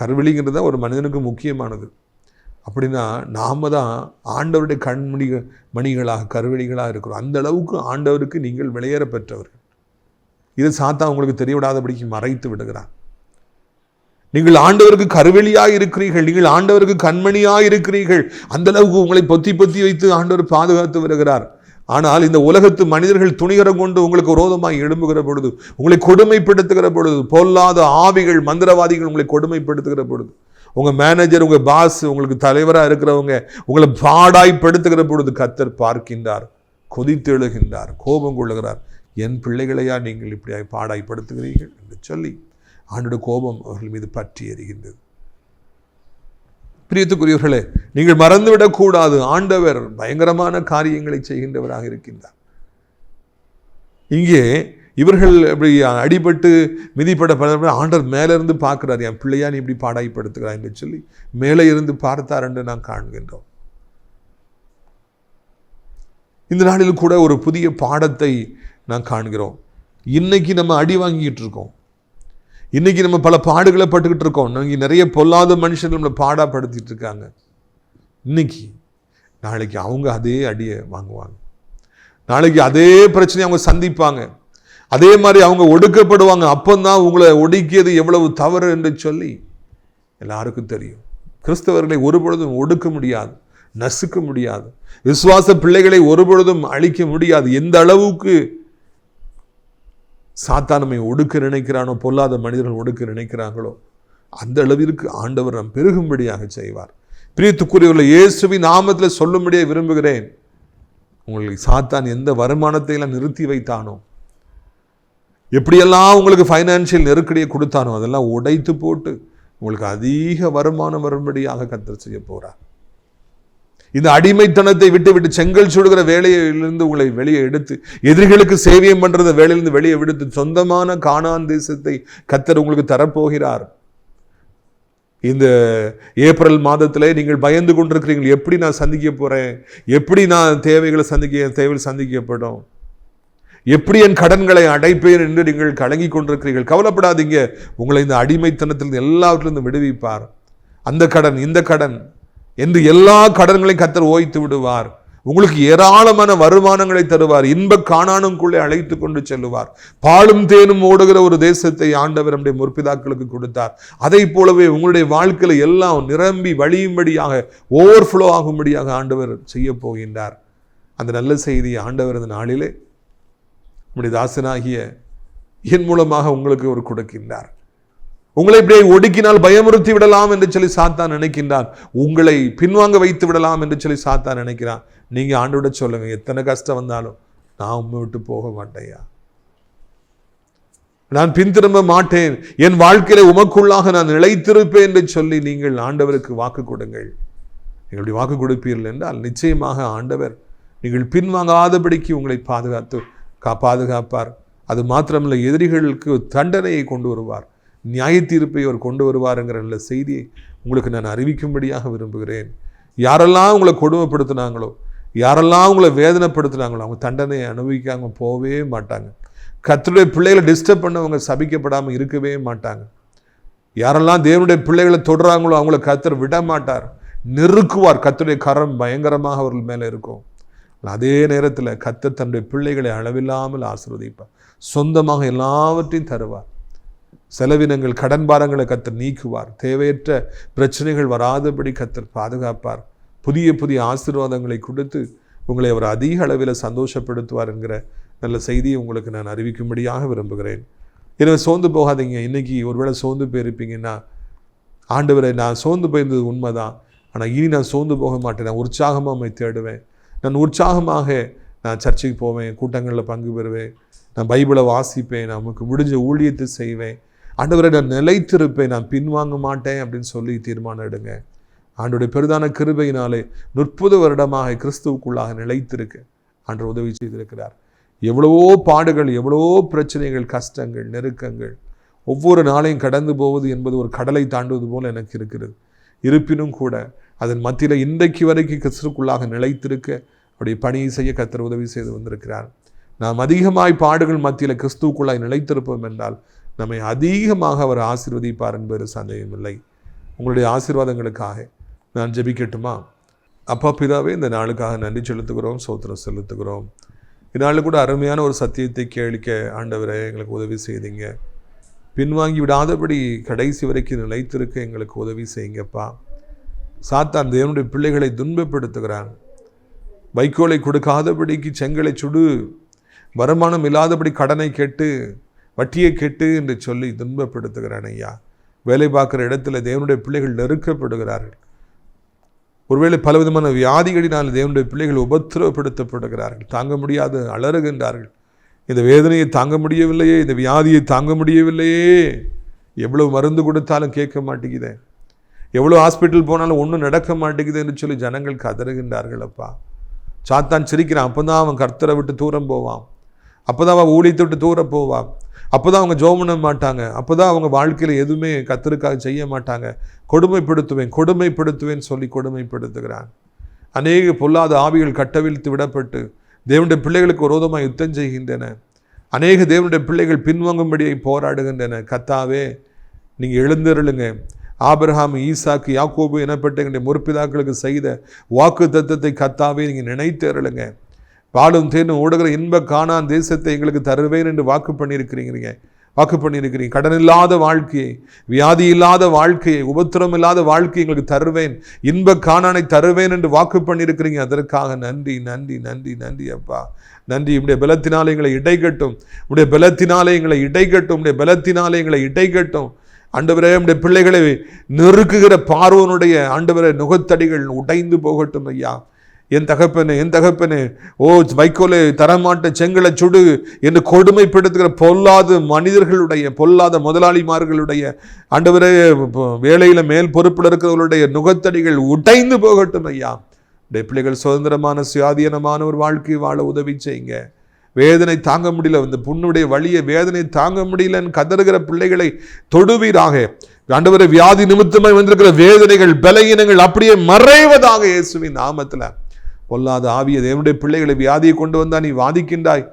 கருவெளிங்கிறது தான் ஒரு மனிதனுக்கு முக்கியமானது. அப்படின்னா நாம தான் ஆண்டவருடைய கண்மணி மணிகளாக கருவெளிகளாக இருக்கிறோம். அந்த அளவுக்கு ஆண்டவருக்கு நீங்கள் விளையேற பெற்றவர்கள் இது சாத்தா உங்களுக்கு தெரியவிடாதபடிக்கு மறைத்து விடுகிறார் நீங்கள் ஆண்டவருக்கு கருவெளியாக இருக்கிறீர்கள் நீங்கள் ஆண்டவருக்கு கண்மணியாக இருக்கிறீர்கள். அந்த அளவுக்கு உங்களை பொத்தி பொத்தி வைத்து ஆண்டவர் பாதுகாத்து வருகிறார். ஆனால் இந்த உலகத்து மனிதர்கள் துணிகரம் கொண்டு உங்களுக்கு விரோதமாக எழும்புகிற பொழுது உங்களை கொடுமைப்படுத்துகிற பொழுது பொல்லாத ஆவிகள் மந்திரவாதிகள் உங்களை கொடுமைப்படுத்துகிற பொழுது உங்க மேனேஜர் உங்க பாஸ் உங்களுக்கு தலைவராக இருக்கிறவங்க உங்களை பாடாய்ப்படுத்துகிற பொழுது கத்தர் பார்க்கின்றார் கொதித்தெழுகின்றார் கோபம் கொள்ளுகிறார். என் பிள்ளைகளையா நீங்கள் இப்படியாய் பாடாய்ப்படுத்துகிறீர்கள் என்று சொல்லி ஆண்டோட கோபம் அவர்கள் மீது பற்றி எறிகின்றது. பிரியத்துக்குரியவர்களே நீங்கள் மறந்துவிடக்கூடாது ஆண்டவர் பயங்கரமான காரியங்களை செய்கின்றவராக இருக்கின்றார். இங்கே இவர்கள் இப்படி அடிபட்டு மிதிப்பட பட ஆண்டவர் மேலே இருந்து என் பிள்ளையா நீ இப்படி பாடாய்ப்படுத்துகிறாய் என்று சொல்லி மேலே இருந்து பார்த்தார் என்று நாம் காண்கின்றோம். இந்த நாளில் கூட ஒரு புதிய பாடத்தை நாம் காண்கிறோம். இன்றைக்கி நம்ம அடி வாங்கிக்கிட்டு இருக்கோம். இன்றைக்கி நம்ம பல பாடுகளை பட்டுக்கிட்டு இருக்கோம். நாங்கள் நிறைய பொல்லாத மனுஷர்கள் நம்மளை பாடாப்படுத்திட்டு இருக்காங்க. இன்னைக்கு நாளைக்கு அவங்க அதே அடியை வாங்குவாங்க. நாளைக்கு அதே பிரச்சனையை அவங்க சந்திப்பாங்க. அதே மாதிரி அவங்க ஒடுக்கப்படுவாங்க. அப்போந்தான் உங்களை ஒடுக்கியது எவ்வளவு தவறு என்று சொல்லி எல்லாருக்கும் தெரியும். கிறிஸ்தவர்களை ஒருபொழுதும் ஒடுக்க முடியாது நசுக்க முடியாது. விசுவாச பிள்ளைகளை ஒருபொழுதும் அழிக்க முடியாது. எந்த அளவுக்கு சாத்தானமை ஒடுக்க நினைக்கிறானோ பொல்லாத மனிதர்கள் ஒடுக்க நினைக்கிறாங்களோ அந்த அளவிற்கு ஆண்டவர் நாம் பெருகும்படியாக செய்வார். பிரியத்துக்குரியவர்கள் இயேசுவின் நாமத்தில் சொல்லும்படியே விரும்புகிறேன். உங்களுக்கு சாத்தான் எந்த வருமானத்தையெல்லாம் நிறுத்தி வைத்தானோ எப்படியெல்லாம் உங்களுக்கு ஃபைனான்சியல் நெருக்கடியை கொடுத்தானோ அதெல்லாம் உடைத்து போட்டு உங்களுக்கு அதிக வருமானம் வரும்படியாக கத்தர் செய்ய போகிறார் இந்த அடிமைத்தனத்தை விட்டு விட்டு செங்கல் சுடுகிற வேலையிலிருந்து உங்களை வெளியே எடுத்து எதிரிகளுக்கு சேவியம் பண்ணுறத வேலையிலிருந்து வெளியே விடுத்து சொந்தமான காணான் தேசத்தை கத்தர் உங்களுக்கு தரப்போகிறார். இந்த ஏப்ரல் மாதத்தில் நீங்கள் பயந்து கொண்டிருக்கிறீர்கள். எப்படி நான் சந்திக்க போகிறேன் எப்படி நான் தேவைகளை சந்திக்க தேவையில் சந்திக்கப்படும்? எப்படி என் கடன்களை அடைப்பேன் என்று நீங்கள் கலங்கி கொண்டிருக்கிறீர்கள்? கவலைப்படாதீங்க. உங்களை இந்த அடிமைத்தனத்திலிருந்து எல்லாவற்றிலிருந்து விடுவிப்பார். அந்த கடன் இந்த கடன். என்று எல்லா கடன்களையும் கத்தர் ஓய்த்து விடுவார். உங்களுக்கு ஏராளமான வருமானங்களை தருவார். இன்ப காணானுக்குள்ளே அழைத்து கொண்டு செல்லுவார். பாலும் தேனும் ஓடுகிற ஒரு தேசத்தை ஆண்டவர் நம்முடைய முற்பிதாக்களுக்கு கொடுத்தார். அதை போலவே உங்களுடைய வாழ்க்கையில எல்லாம் நிரம்பி வழியும்படியாக ஓவர்ஃப்ளோ ஆகும்படியாக ஆண்டவர் செய்ய போகின்றார். அந்த நல்ல செய்தியை ஆண்டவர் நாளிலே நம்முடைய தாசனாகிய என் மூலமாக உங்களுக்கு அவர் கொடுக்கின்றார். உங்களை இப்படியே ஒடுக்கினால் பயமுறுத்தி விடலாம் என்று சொல்லி சாத்தான் நினைக்கின்றான். உங்களை பின்வாங்க வைத்து விடலாம் என்று சொல்லி சாத்தான் நினைக்கிறான். நீங்க ஆண்டோட சொல்லுங்க எத்தனை கஷ்டம் வந்தாலும் நான் உண்மை விட்டு போக மாட்டேயா நான் பின்திரும்ப மாட்டேன். என் வாழ்க்கையில உமக்குள்ளாக நான் நிலைத்திருப்பேன் என்று சொல்லி நீங்கள் ஆண்டவருக்கு வாக்கு கொடுங்கள். நீங்கள் இப்படி வாக்கு கொடுப்பீர்கள் என்றால் நிச்சயமாக ஆண்டவர் நீங்கள் பின்வாங்காதபடிக்கு உங்களை பாதுகாத்து கா பாதுகாப்பார் அது மாத்திரமல்ல எதிரிகளுக்கு தண்டனையை கொண்டு வருவார். நியாய தீர்ப்பை அவர் கொண்டு வருவாருங்கிற நல்ல செய்தியை உங்களுக்கு நான் அறிவிக்கும்படியாக விரும்புகிறேன். யாரெல்லாம் உங்களை கொடுமைப்படுத்தினாங்களோ யாரெல்லாம் உங்களை வேதனைப்படுத்தினாங்களோ அவங்க தண்டனையை அனுபவிக்காம போகவே மாட்டாங்க. கத்தருடைய பிள்ளைகளை டிஸ்டர்ப் பண்ணவங்க சபிக்கப்படாமல் இருக்கவே மாட்டாங்க. யாரெல்லாம் தேவனுடைய பிள்ளைகளை தொடுறாங்களோ அவங்கள கத்தர் விட மாட்டார் நெருக்குவார். கத்தருடைய கரம் பயங்கரமாக அவர்கள் மேலே இருக்கும். அதே நேரத்தில் கத்தர் தன்னுடைய பிள்ளைகளை அளவில்லாமல் ஆசீர்வதிப்பார். சொந்தமாக எல்லாவற்றையும் தருவார். செலவினங்கள் கடன் பாரங்களை கத்தர் நீக்குவார். தேவையற்ற பிரச்சனைகள் வராதபடி கத்தர் பாதுகாப்பார். புதிய புதிய ஆசீர்வாதங்களை கொடுத்து உங்களை அவர் அதிக அளவில் சந்தோஷப்படுத்துவார் என்கிற நல்ல செய்தியை உங்களுக்கு நான் அறிவிக்கும்படியாக விரும்புகிறேன். எனவே சோர்ந்து போகாதீங்க. இன்னைக்கு ஒருவேளை சோர்ந்து போயிருப்பீங்கன்னா ஆண்டவரை நான் சோர்ந்து போயிருந்தது உண்மைதான். ஆனால் இனி நான் சோர்ந்து போக மாட்டேன். நான் உற்சாகமாக உம்மை தேடுவேன். நான் உற்சாகமாக நான் சர்ச்சைக்கு போவேன் கூட்டங்களில் பங்கு பெறுவேன். நான் பைபிளை வாசிப்பேன் நமக்கு முடிஞ்ச ஊழியத்தை செய்வேன். ஆண்டவரை நான் நிலைத்திருப்பேன் நான் பின்வாங்க மாட்டேன் அப்படின்னு சொல்லி தீர்மானம் எடுங்க. ஆண்டுடைய பெரிதான கிருபையினாலே முப்பது வருடமாக கிறிஸ்துவுக்குள்ளாக நிலைத்திருக்க ஆண்டு உதவி செய்திருக்கிறார். எவ்வளவோ பாடுகள் எவ்வளவோ பிரச்சனைகள் கஷ்டங்கள் நெருக்கங்கள் ஒவ்வொரு நாளையும் கடந்து போவது என்பது ஒரு கடலை தாண்டுவது போல் எனக்கு இருக்கிறது. இருப்பினும் கூட அதன் மத்தியில் இன்றைக்கு வரைக்கும் கிறிஸ்துக்குள்ளாக நிலைத்திருக்க அப்படி பணியை செய்ய கத்தர் உதவி செய்து வந்திருக்கிறார். நாம் அதிகமாய் பாடுகள் மத்தியில் கிறிஸ்துவுக்குள்ளாய் நிலைத்திருப்போம் என்றால் நம்மை அதிகமாக அவர் ஆசீர்வதிப்பார் என்பது சந்தேகமில்லை. உங்களுடைய ஆசீர்வாதங்களுக்காக நான் ஜெபிக்கட்டுமா? அப்பா பிதாவே இந்த நாளுக்காக நன்றி செலுத்துகிறோம் சோத்திரம் செலுத்துகிறோம். இந்நாளில் கூட அருமையான ஒரு சத்தியத்தை கேளிக்க ஆண்டவரை எங்களுக்கு உதவி செய்தீங்க. பின்வாங்கி விடாதபடி கடைசி வரைக்கும் நிலைத்திருக்க எங்களுக்கு உதவி செய்யுங்கப்பா. சாத்தான் தேவனுடைய பிள்ளைகளை துன்பப்படுத்துகிறான். வைக்கோலை கொடுக்காதபடிக்கு செங்கலை சுடு வருமானம் இல்லாதபடி கடனை கேட்டு வட்டியை கெட்டு என்று சொல்லி துன்பப்படுத்துகிறான் ஐயா. வேலை பார்க்குற இடத்துல தேவனுடைய பிள்ளைகள் நெருக்கப்படுகிறார்கள். ஒருவேளை பலவிதமான வியாதிகளினால் தேவனுடைய பிள்ளைகள் உபத்திரவப்படுத்தப்படுகிறார்கள். தாங்க முடியாது அலறுகின்றார்கள். இந்த வேதனையை தாங்க முடியவில்லையே இந்த வியாதியை தாங்க முடியவில்லையே. எவ்வளோ மருந்து கொடுத்தாலும் கேட்க மாட்டேங்குதே. எவ்வளோ ஹாஸ்பிட்டல் போனாலும் ஒன்றும் நடக்க மாட்டேங்குது என்று சொல்லி ஜனங்கள் கதறுகின்றார்கள் அப்பா. சாத்தான் சிரிக்கிறான் அப்போ தான் அவன் கர்த்தரை விட்டு தூரம் போவான். அப்போ தான் அவன் ஊழியத்தை விட்டு தூரம் போவான். அப்போ தான் அவங்க ஜோம் பண்ண மாட்டாங்க. அப்போ தான் அவங்க வாழ்க்கையில் எதுவுமே கத்தருக்காக செய்ய மாட்டாங்க. கொடுமைப்படுத்துவேன் கொடுமைப்படுத்துவேன் சொல்லி கொடுமைப்படுத்துகிறான். அநேக பொல்லாத ஆவிகள் கட்டவிழ்த்து விடப்பட்டு தேவனுடைய பிள்ளைகளுக்கு விரோதமாக யுத்தம் செய்கின்றன. அநேக தேவனுடைய பிள்ளைகள் பின்வாங்கும்படியை போராடுகின்றன. கத்தாவே நீங்கள் எழுந்திருளுங்க. ஆபிரஹாம் ஈசாக்கு யாக்கோபு எனப்பட்ட எங்களுடைய முற்பிதாக்களுக்கு செய்த வாக்கு தத்தத்தை கத்தாவே நீங்கள் நினைத்தருளுங்க பாலும் தேனும் ஓடுகிற இன்ப காணான் தேசத்தை எங்களுக்கு தருவேன் என்று வாக்கு பண்ணியிருக்கிறீங்க. வாக்கு பண்ணியிருக்கிறீங்க. கடன் இல்லாத வாழ்க்கையை வியாதி இல்லாத வாழ்க்கையை உபத்திரம் இல்லாத வாழ்க்கையை எங்களுக்கு தருவேன். இன்ப காணானை தருவேன் என்று வாக்கு பண்ணியிருக்கிறீங்க. அதற்காக நன்றி நன்றி நன்றி நன்றி அப்பா. நன்றி. உடைய பலத்தினாலே எங்களை இடைகட்டும் உடைய பலத்தினாலே எங்களை இடைகட்டும் உடைய பலத்தினாலே எங்களை இடைகட்டும் ஆண்டவரே உடைய பிள்ளைகளை நெருக்குகிற பார்வனுடைய ஆண்டவரை நுகத்தடிகள் உடைந்து போகட்டும் ஐயா. என் தகப்பனு என் தகப்பனு ஓ வைக்கோலே தரமாட்ட செங்கலை சுடு என்று கொடுமைப்படுத்துகிற பொல்லாத மனிதர்களுடைய பொல்லாத முதலாளிமார்களுடைய ஆண்டவரே வேலையில் மேல் பொறுப்பில் இருக்கிறவர்களுடைய நுகத்தடிகள் உடைந்து போகட்டும் ஐயா. உடைய பிள்ளைகள் சுதந்திரமான சுயாதீனமான ஒரு வாழ்க்கை வாழ உதவி செய்யுங்க. வேதனை தாங்க முடியல இந்த புண்ணுடைய வழியை வேதனை தாங்க முடியலன்னு கதறுகிற பிள்ளைகளை தொடுவீராக. ஆண்டவரை வியாதி நிமித்தமாய் வந்திருக்கிற வேதனைகள் பலகீனங்கள் அப்படியே மறைவதாக இயேசுவின் நாமத்தில். பொல்லாத ஆவிய தேவனுடைய பிள்ளைகளை வியாதியை கொண்டு வந்தா நீ வாதிக்கின்றாய்.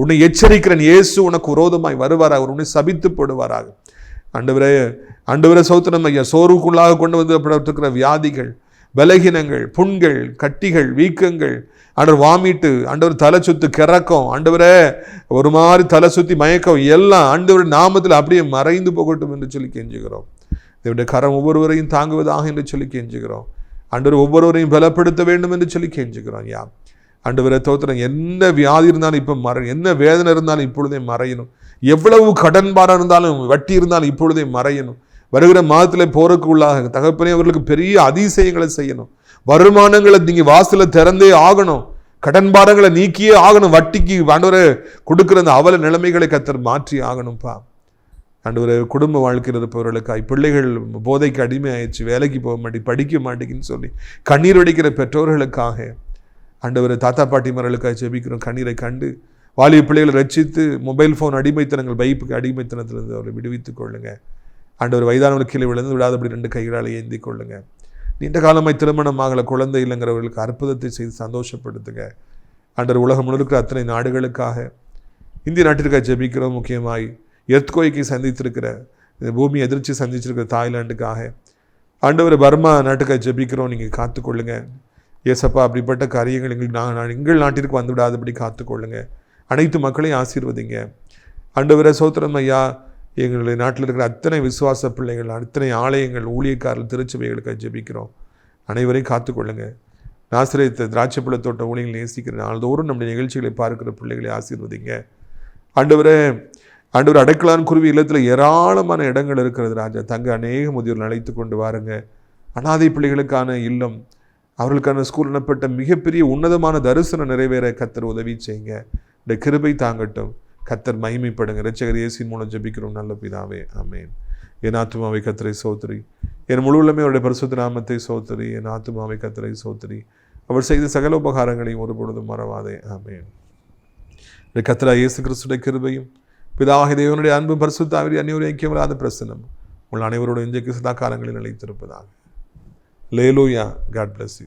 உன்னை எச்சரிக்கிறன் இயேசு உனக்கு விரோதமாய் வருவாராக அவர் உன்னை சபித்து போடுவாராக ஆண்டவரே ஆண்டவரே சௌத்திரம் ஐயா சோர்வுக்குள்ளாக கொண்டு வந்து வியாதிகள் பலகீனங்கள் புண்கள் கட்டிகள் வீக்கங்கள் ஆண்டவர் வாமிட்டு ஆண்டவர் தலை சுத்து கிறக்கம் ஆண்டவரே ஒரு மாதிரி தலை சுத்தி மயக்கம் எல்லாம் ஆண்டவர் நாமத்தில் அப்படியே மறைந்து போகட்டும் என்று சொல்லி கெஞ்சுகிறோம். இதனுடைய கரம் ஒவ்வொருவரையும் தாங்குவதாக என்று சொல்லி கெஞ்சுகிறோம். ஆண்டவர் ஒவ்வொருவரையும் பலப்படுத்த வேண்டும் என்று சொல்லி கெஞ்சுக்கிறோம் யா ஆண்டவரை தோத்திரம் என்ன வியாதி இருந்தாலும் இப்போ மற என்ன வேதனை இருந்தாலும் இப்பொழுதே மறையணும். எவ்வளவு கடன் பாரம் இருந்தாலும் வட்டி இருந்தாலும் இப்பொழுதே மறையணும். வருகிற மாதத்தில் போருக்கு உள்ளாக தகப்பனே அவர்களுக்கு பெரிய அதிசயங்களை செய்யணும். வருமானங்களை நீங்கள் வாசல திறந்தே ஆகணும். கடன் பாரங்களை நீக்கியே ஆகணும். வட்டிக்கு ஆண்டவரை கொடுக்குற அந்த அவல நிலைமைகளை கத்தர் மாற்றி ஆகணும்ப்பா ஆண்டவரை குடும்ப வாழ்க்கையில் இருப்பவர்களுக்காய் பிள்ளைகள் போதைக்கு அடிமை ஆயிடுச்சு வேலைக்கு போக மாட்டேங்க படிக்க மாட்டேங்குன்னு சொல்லி கண்ணீர் அடிக்கிற பெற்றோர்களுக்காக ஆண்டவரை தாத்தா பாட்டிமார்களுக்காக ஜெபிக்கிறோம். கண்ணீரை கண்டு வாலிய பிள்ளைகளை ரசித்து மொபைல் ஃபோன் அடிமைத்தனங்கள் பைப்புக்கு அடிமைத்தனத்திலிருந்து அவரை விடுவித்துக் கொள்ளுங்க. ஆண்டவர் வயதானவர் கீழே விழுந்து விடாதபடி ரெண்டு கைகளால் ஏந்தி கொள்ளுங்க. நீண்ட காலமாய் ஆகலை குழந்தை இல்லைங்கிறவர்களுக்கு அற்புதத்தை செய்து சந்தோஷப்படுத்துங்க. ஆண்டவர் உலகம் முழுக்க அத்தனை நாடுகளுக்காக இந்திய நாட்டிற்காக ஜெபிக்கிறோம். முக்கியமாய் எர்த்கோய்க்கு சந்தித்திருக்கிற இந்த பூமி எதிர்ச்சி சந்திச்சிருக்கிற தாய்லாண்டுக்காக ஆண்டவர் பர்மா நாட்டுக்காக ஜெபிக்கிறோம். நீங்கள் காத்துக்கொள்ளுங்க. ஏசப்பா அப்படிப்பட்ட காரியங்கள் எங்களுக்கு நான் எங்கள் நாட்டிற்கு வந்து விடாதபடி காத்துக்கொள்ளுங்க. அனைத்து மக்களையும் ஆசீர்வதிங்க. ஆண்டவரை சோத்திரம் ஐயா எங்களுடைய நாட்டில் இருக்கிற அத்தனை விசுவாச பிள்ளைகள் அத்தனை ஆலயங்கள் ஊழியக்காரர்கள் திருச்சபைகளுக்காக ஜெபிக்கிறோம். அனைவரையும் காத்துக்கொள்ளுங்க. நாசிரியத்தை திராட்சை பழத்தோட்ட ஊழியர்கள் நேசிக்கிற நாள்தோறும் நம்முடைய நிகழ்ச்சிகளை பார்க்கிற பிள்ளைகளை ஆசீர்வதிங்க. ஆண்டவரே ஆண்டவர் அடைக்கலான் குருவி இல்லத்தில் ஏராளமான இடங்கள் இருக்கிறது ராஜா. தங்க அநேக முதியோர் அழைத்து கொண்டு வாருங்க. அனாதை பிள்ளைகளுக்கான இல்லம் அவர்களுக்கான ஸ்கூல் எனப்பட்ட மிகப்பெரிய உன்னதமான தரிசனம் நிறைவேற கத்தர் உதவி செய்யுங்க. இந்த கிருபை தாங்கட்டும். கத்தர் மகிமைப்படுங்க. ரச்சகர் இயேசின் மூலம் ஜபிக்கிறோம். நல்ல பிதாவே ஆமேன். என் ஆத்துமாவை கத்தரை சோத்திரி. என் முழு அவருடைய பரிசுத்த நாமத்தை சோத்திரி. என் ஆத்துமாவை கத்தரை சோத்திரி. அவர் செய்த சகல உபகாரங்களையும் ஒருபொழுதும் மறவாதே ஆமேன். இந்த கத்தரா இயேசு கிறிஸ்துடைய கிருபையும் பிதாக தேவனுடைய அன்பு பரிசுத்தாவிரி அந்நியோரை ஐக்கியமில்லாத பிரசனம் உங்கள் அனைவரோட இன்றைக்கு சதா காலங்களில் நிலைத்திருப்பதாக லேலூயா காட் பிளஸ் யூ